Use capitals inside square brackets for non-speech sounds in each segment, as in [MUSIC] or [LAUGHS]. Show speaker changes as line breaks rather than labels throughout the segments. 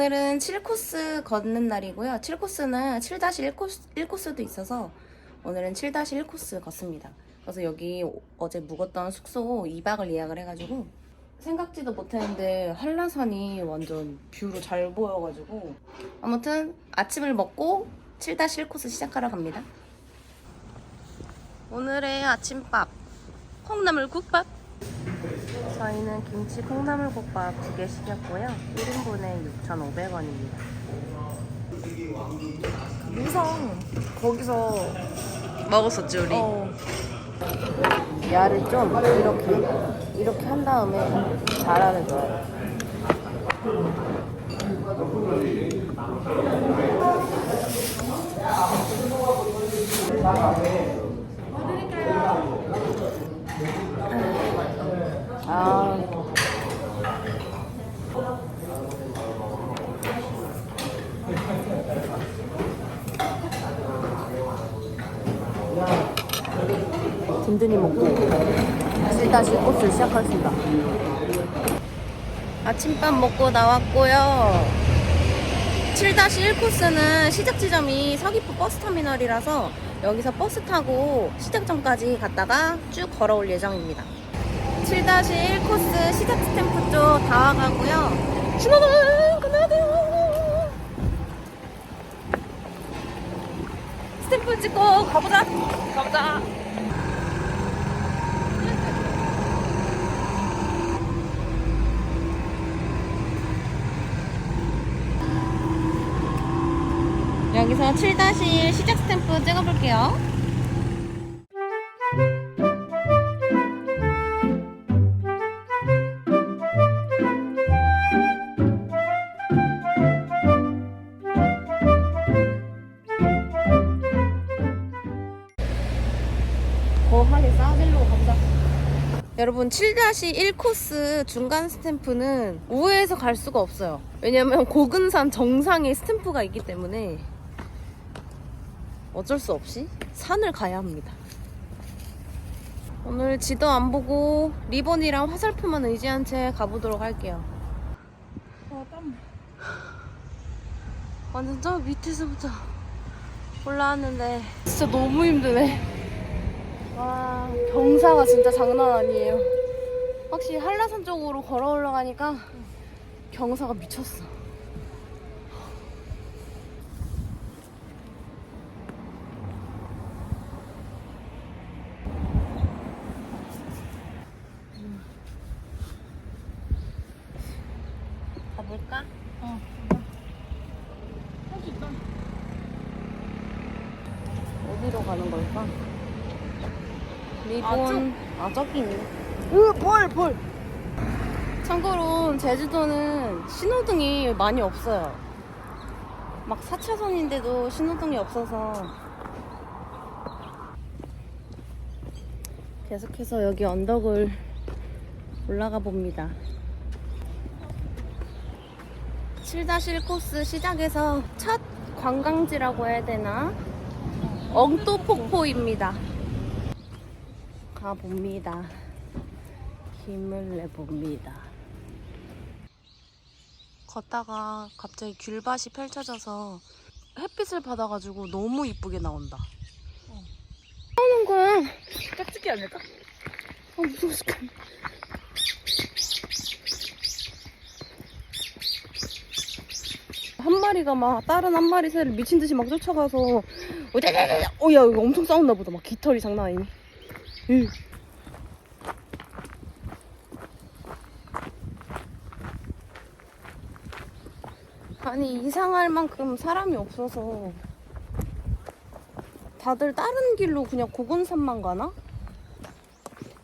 오늘은 7코스 걷는 날이고요. 7코스는 7-1코스, 1코스도 있어서 오늘은 7-1코스 걷습니다. 그래서 여기 어제 묵었던 숙소 2박을 예약을 해가지고 생각지도 못했는데 한라산이 완전 뷰로 잘 보여가지고 아무튼 아침을 먹고 7-1코스 시작하러 갑니다. 오늘의 아침밥 콩나물 국밥 저희는 김치 콩나물국밥 두개 시켰고요. 1인분에 6,500원입니다.
우성 거기서
먹었었지 우리?
어
야를 좀 이렇게 이렇게 한 다음에 줘요. 아. 든든히 먹고 7-1코스를 시작하겠습니다. 아침밥 먹고 나왔고요. 7-1코스는 시작 지점이 서귀포 버스터미널이라서 여기서 버스 타고 시작점까지 갔다가 쭉 걸어올 예정입니다. 7-1코스 시작 스탬프 쪽 다 와가고요. 신호등 건너야 돼요. 스탬프 찍고 가보자. 가보자. 여기서 7-1 시작 스탬프 찍어볼게요. 거하게. 여러분 7-1 코스 중간 스탬프는 우회해서 갈 수가 없어요. 왜냐면 고근산 정상에 스탬프가 있기 때문에 어쩔 수 없이 산을 가야 합니다. 오늘 지도 안 보고 리본이랑 화살표만 의지한 채 가보도록 할게요.
어, 땀.
완전 저 밑에서부터 올라왔는데 진짜 너무 힘드네. 와 경사가 진짜 장난 아니에요. 확실히 한라산 쪽으로 걸어 올라가니까 경사가 미쳤어. 가볼까?
어. 할수 있다.
어디로 가는 걸까? 리본 아, 저기 있네.
으, 벌, 벌.
참고로 제주도는 신호등이 많이 없어요. 막 4차선인데도 신호등이 없어서 계속해서 여기 언덕을 올라가 봅니다. 7-1 코스 시작에서 첫 관광지라고 해야 되나? 엉또폭포입니다. 가봅니다. 힘을 내봅니다. 걷다가 갑자기 귤밭이 펼쳐져서 햇빛을 받아가지고 너무 이쁘게 나온다. 나오는 거야.
짝짓기 아닐까?
아 무서워 죽겠네. 한 마리가 막 다른 한 마리 새를 미친 듯이 막 쫓아가서 어야야 어야 이거 엄청 싸웠나 보다 막 깃털이 장난 아니네. 으. 아니 이상할 만큼 사람이 없어서 다들 다른 길로 그냥 고건산만 가나?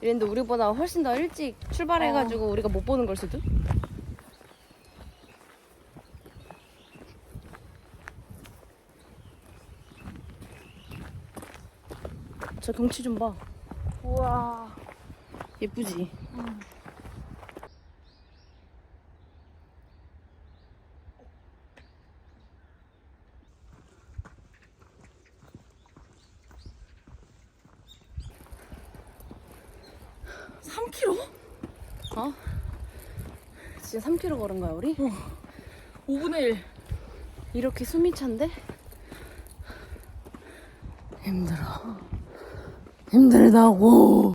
이랬는데 우리보다 훨씬 더 일찍 출발해가지고 우리가 못 보는 걸 수도? 저 경치 좀 봐.
우와.
예쁘지?
응.
어? 진짜 3km 걸은 거야 우리?
5분의 1.
이렇게 숨이 찬데? 힘들어. 힘들다고.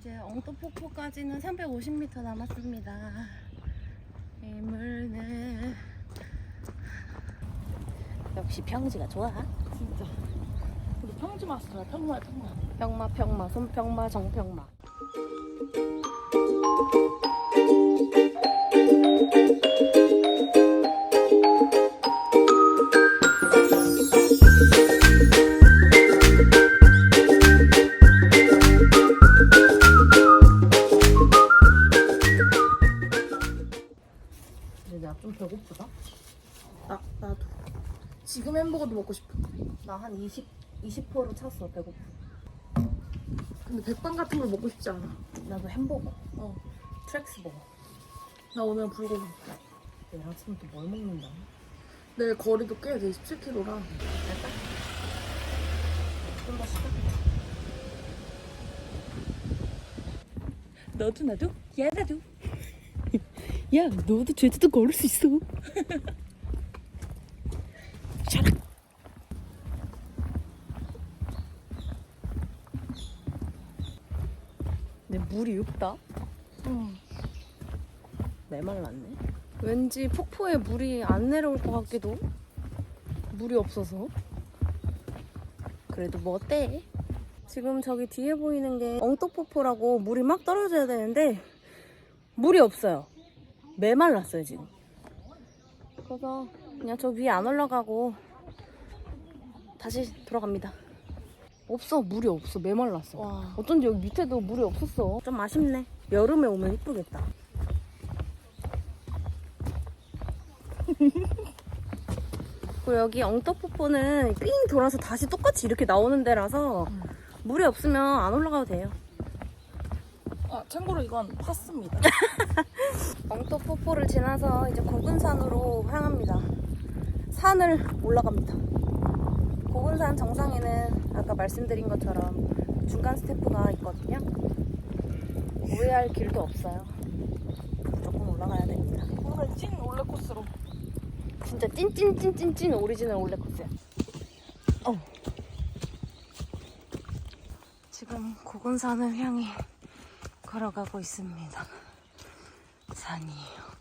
이제 엉터폭포까지는 350m 남았습니다. 힘을내. 역시 평지가 좋아.
진짜. 우리 평지 마스터야, 평마야, 평마.
평마 평마 손평마 정평마 한 20, 20%로 찼어 배고프
근데 백반 같은 걸 먹고 싶지 않아.
나도 햄버거
어.
트렉스 버거
나 오늘 불고기.
내일 아침에 또 뭘 먹는다
내일 거리도 꽤 돼, 17km라.
갈까? 좀더 시작 너도 나도 야 나도 [LAUGHS] 야 너도 제주도 걸을 수 있어 [LAUGHS] 샤락 근데 물이 옅다?
응.
메말랐네? 왠지 폭포에 물이 안 내려올 것 같기도. 물이 없어서. 그래도 뭐 어때? 지금 저기 뒤에 보이는 게 엉떡폭포라고 물이 막 떨어져야 되는데 물이 없어요. 메말랐어요 지금. 그래서 그냥 저 위에 안 올라가고 다시 돌아갑니다 없어 물이 없어 메말랐어
와.
어쩐지 여기 밑에도 물이 없었어 좀 아쉽네 여름에 오면 이쁘겠다 [LAUGHS] 그리고 여기 엉떡폭포는 삥 돌아서 다시 똑같이 이렇게 나오는 데라서
음.
물이 없으면 안 올라가도 돼요.
아, 참고로 이건 파스입니다. [LAUGHS]
엉떡폭포를 지나서 이제 고군산으로 향합니다. 산을 올라갑니다. 고군산 정상에는 아까 말씀드린 것처럼 중간 스태프가 있거든요. 오해할 길도 없어요. 무조건 올라가야 됩니다.
오늘 찐 올레 코스로.
진짜 찐찐찐찐찐 오리지널 올레 코스야. 어. 지금 고군산을 향해 걸어가고 있습니다. 산이에요.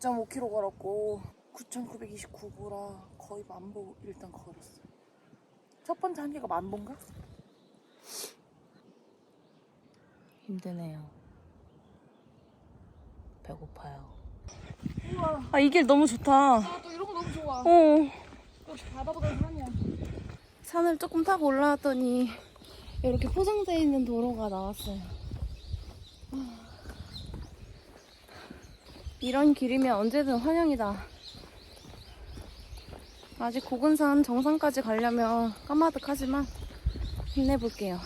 6.5km 걸었고 9,929보라 거의 만보 일단 걸었어. 첫 번째 한계가 만보인가?
힘드네요. 배고파요.
우와.
아, 이 길 너무 좋다.
나도 이런 거 너무 좋아.
어.
역시 바다보다 산이야.
산을 조금 타고 올라왔더니 이렇게 포장되어 있는 도로가 나왔어요. 아. 이런 길이면 언제든 환영이다. 아직 고근산 정상까지 가려면 까마득하지만 힘내볼게요.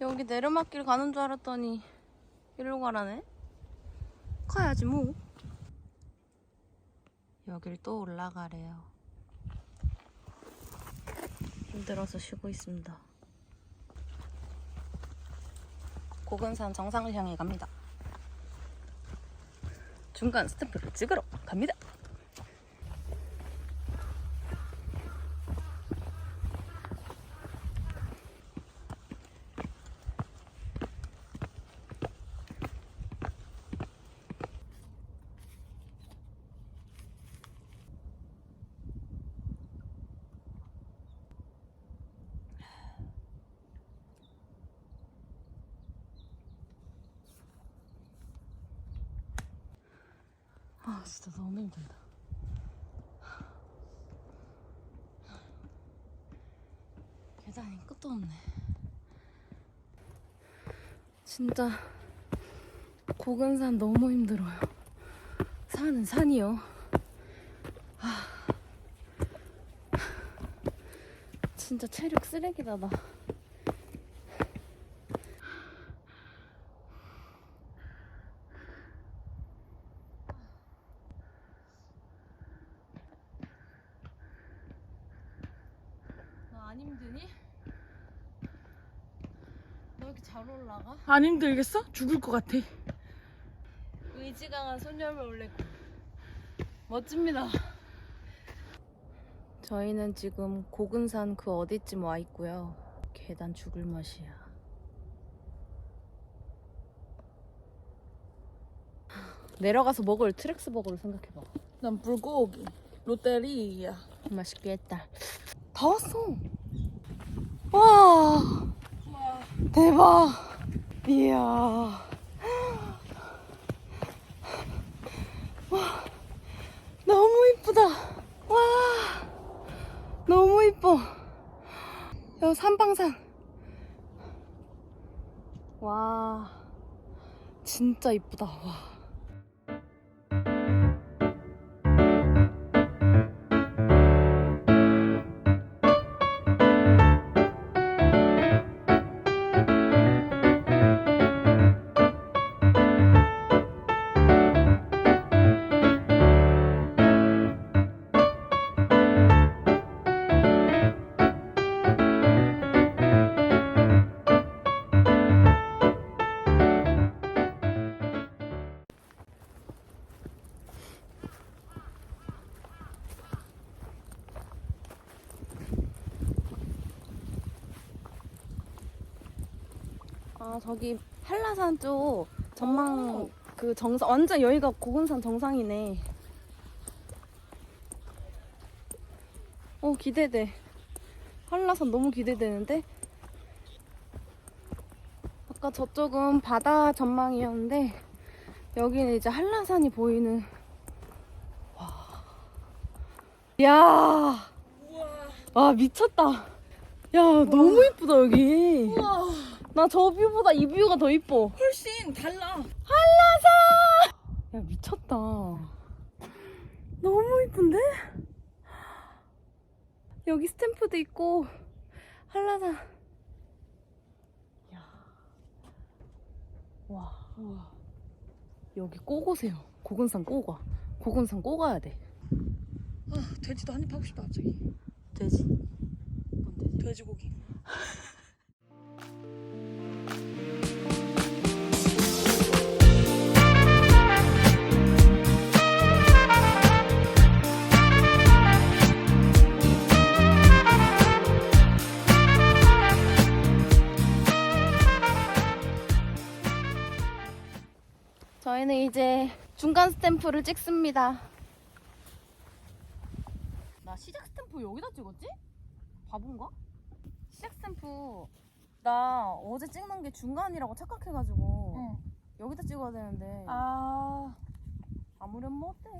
여기 내려막길 가는 줄 알았더니 이리로 가라네? 가야지 뭐. 여길 또 올라가래요. 힘들어서 쉬고 있습니다. 고근산 정상을 향해 갑니다. 중간 스탬프를 찍으러 갑니다. 아 진짜 너무 힘들다. 계단이 끝도 없네. 진짜 고근산 너무 힘들어요. 산은 산이요. 아, 진짜 체력 쓰레기다 나. 너 안 힘드니? 너 이렇게 잘 올라가?
안 힘들겠어? 죽을 것 같아.
의지 강한 소녀를 올렸고 멋집니다. 저희는 지금 고근산 그 어디쯤 와 있고요. 계단 죽을 맛이야. 내려가서 먹을 트렉스 버거를 생각해봐.
난 불고기. 롯데리아.
맛있겠다. 다 왔어. 와, 대박. 이야. 와, 너무 이쁘다. 와, 너무 이뻐. 여기 산방산. 와, 진짜 이쁘다. 와. 아 저기 한라산 쪽 전망
오.
그 정상 완전 여기가 고군산 정상이네. 어 기대돼. 한라산 너무 기대되는데. 아까 저쪽은 바다 전망이었는데 여기는 이제 한라산이 보이는. 와. 야. 와 미쳤다. 야 너무 이쁘다 여기.
우와.
나 저 뷰보다 이 뷰가 더 이뻐.
훨씬 달라.
야 미쳤다. 너무 이쁜데? 여기 스탬프도 있고 한라산. 야. 와. 우와. 여기 꼭 오세요. 고근산 꼭 와. 고근산 꼭 와야 돼.
아, 돼지도 한입 하고 싶다 갑자기.
돼지? 뭔 돼지?
돼지고기.
저희는 이제 중간 스탬프를 찍습니다. 나 시작 스탬프 여기다 찍었지? 바본가? 시작 스탬프 나 어제 찍는 게 중간이라고 착각해가지고
응.
여기다 찍어야 되는데
아.
아무렴 뭐 어때?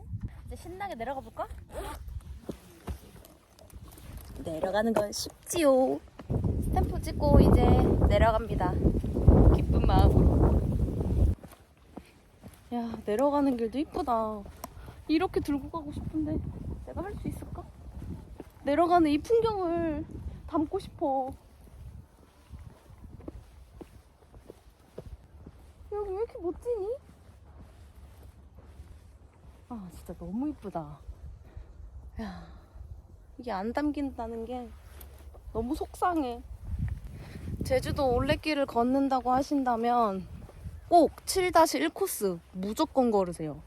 이제 신나게 내려가 볼까? 내려가는 건 쉽지요. 스탬프 찍고 이제 내려갑니다. 기쁜 마음으로. 야 내려가는 길도 이쁘다. 이렇게 들고 가고 싶은데 내가 할 수 있을까? 내려가는 이 풍경을 담고 싶어. 여기 왜 이렇게 멋지니? 아 진짜 너무 이쁘다. 야 이게 안 담긴다는 게 너무 속상해. 제주도 올레길을 걷는다고 하신다면 꼭 7-1코스 무조건 걸으세요.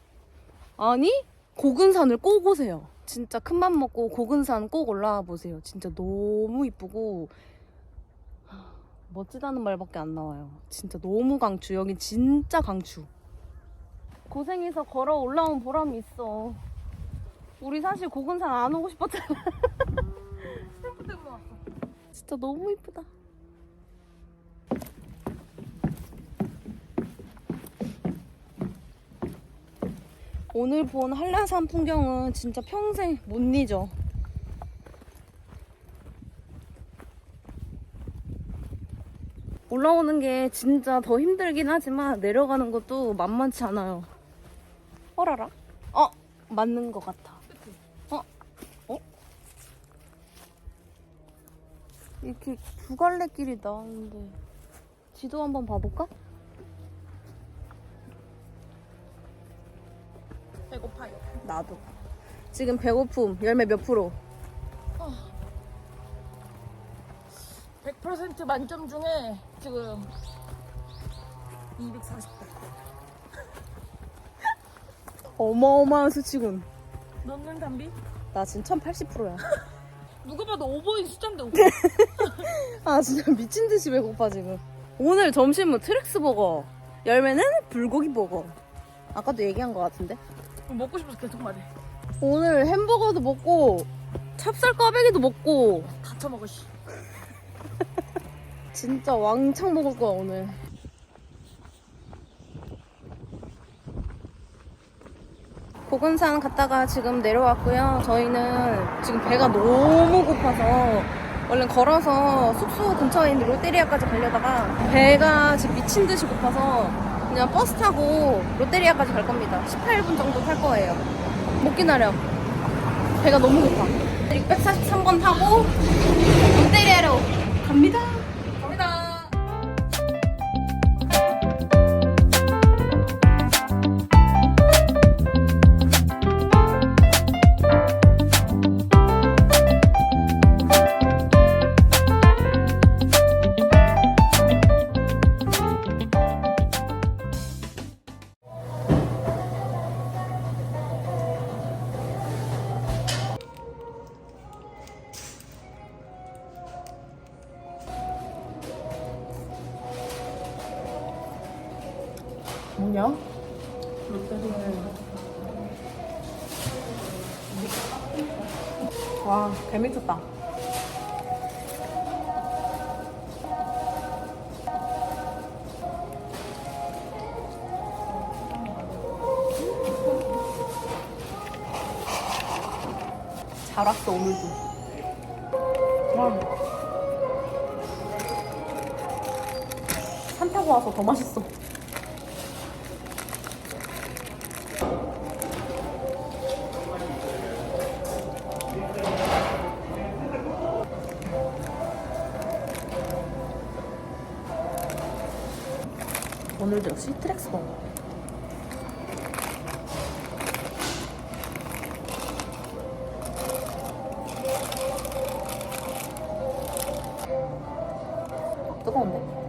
아니 고근산을 꼭 오세요. 진짜 큰 맘 먹고 고근산 꼭 올라와 보세요. 진짜 너무 이쁘고 하, 멋지다는 말밖에 안 나와요. 진짜 너무 강추. 여긴 진짜 강추. 고생해서 걸어 올라온 보람이 있어. 우리 사실 고근산 안 오고 싶었잖아. [LAUGHS]
스탬프 때문에 왔어.
진짜 너무 이쁘다. 오늘 본 한라산 풍경은 진짜 평생 못 잊어. 올라오는 게 진짜 더 힘들긴 하지만 내려가는 것도 만만치 않아요. 어라라? 어, 맞는 것 같아. 어? 어? 이렇게 두 갈래 길이 나오는데 지도 한번 봐볼까?
배고파요.
나도. 지금 배고픔 열매 몇 프로?
100% 만점 중에 지금 240대. [LAUGHS]
어마어마한 수치군.
넣는 담비?
나 지금 1080%야. [LAUGHS]
누가 봐도 오버인 숫자인데 오버. [LAUGHS]
아 진짜 미친 듯이 배고파 지금. 오늘 점심은 트렉스 버거. 열매는 불고기 버거. 아까도 얘기한 것 같은데.
먹고 싶어서 계속 말해.
오늘 햄버거도 먹고 찹쌀 꽈배기도 먹고
다 처먹어 씨. [LAUGHS]
진짜 왕창 먹을 거야 오늘. 고근산 갔다가 지금 내려왔고요. 저희는 지금 배가 너무 고파서 얼른 걸어서 숙소 근처에 있는 롯데리아까지 가려다가 배가 지금 미친 듯이 고파서 그냥 버스 타고 롯데리아까지 갈 겁니다. 18분 정도 탈 거예요. 못 기다려. 배가 너무 고파. 643번 타고 롯데리아로 갑니다. 뭐냐? 와, 개미쳤다. 잘 왔어, 오늘도. 와. 산 타고 와서 더 맛있어. 오늘도 역시 트랙스 버거. 뜨거운데?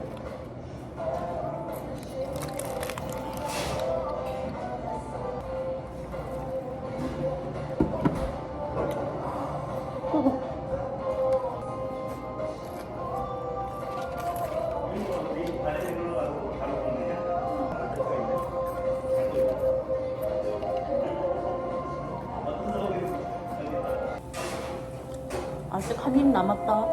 아직 한 입 남았다.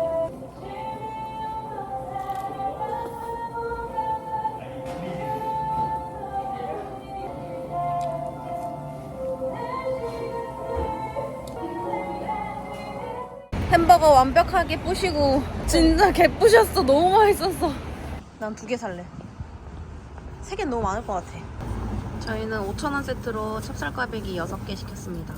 햄버거 완벽하게 부시고 진짜 개부셨어. 너무 맛있었어. 난 두 개 살래. 세 개 너무 많을 것 같아. 저희는 5,000원 세트로 찹쌀 꽈배기 6개 시켰습니다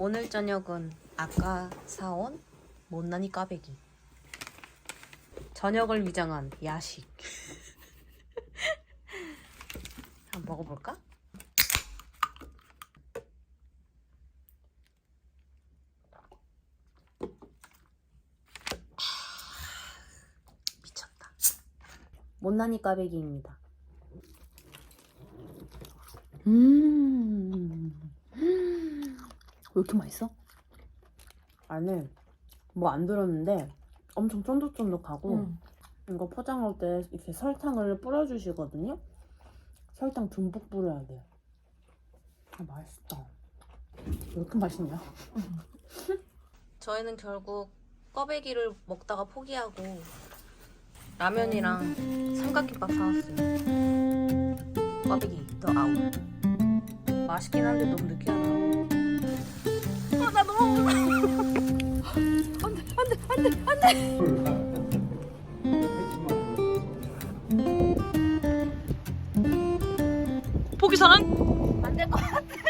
오늘 저녁은 아까 사온 못난이 꽈배기 저녁을 위장한 야식 [LAUGHS] 한번 먹어볼까? 미쳤다. 못난이 꽈배기입니다. 음. 왜 이렇게 맛있어? 안에 뭐 안 들었는데 엄청 쫀득쫀득하고
응.
이거 포장할 때 이렇게 설탕을 뿌려주시거든요. 설탕 듬뿍 뿌려야 돼요. 아 맛있다. 왜 이렇게 맛있냐? [LAUGHS] 저희는 결국 꽈배기를 먹다가 포기하고 라면이랑 삼각김밥 사왔어요. 꽈배기 더 아웃. 맛있긴 한데 너무 느끼하더라고.
아, 나 너무
안돼 안돼 안돼 안돼.
포기선은 안될것 같아.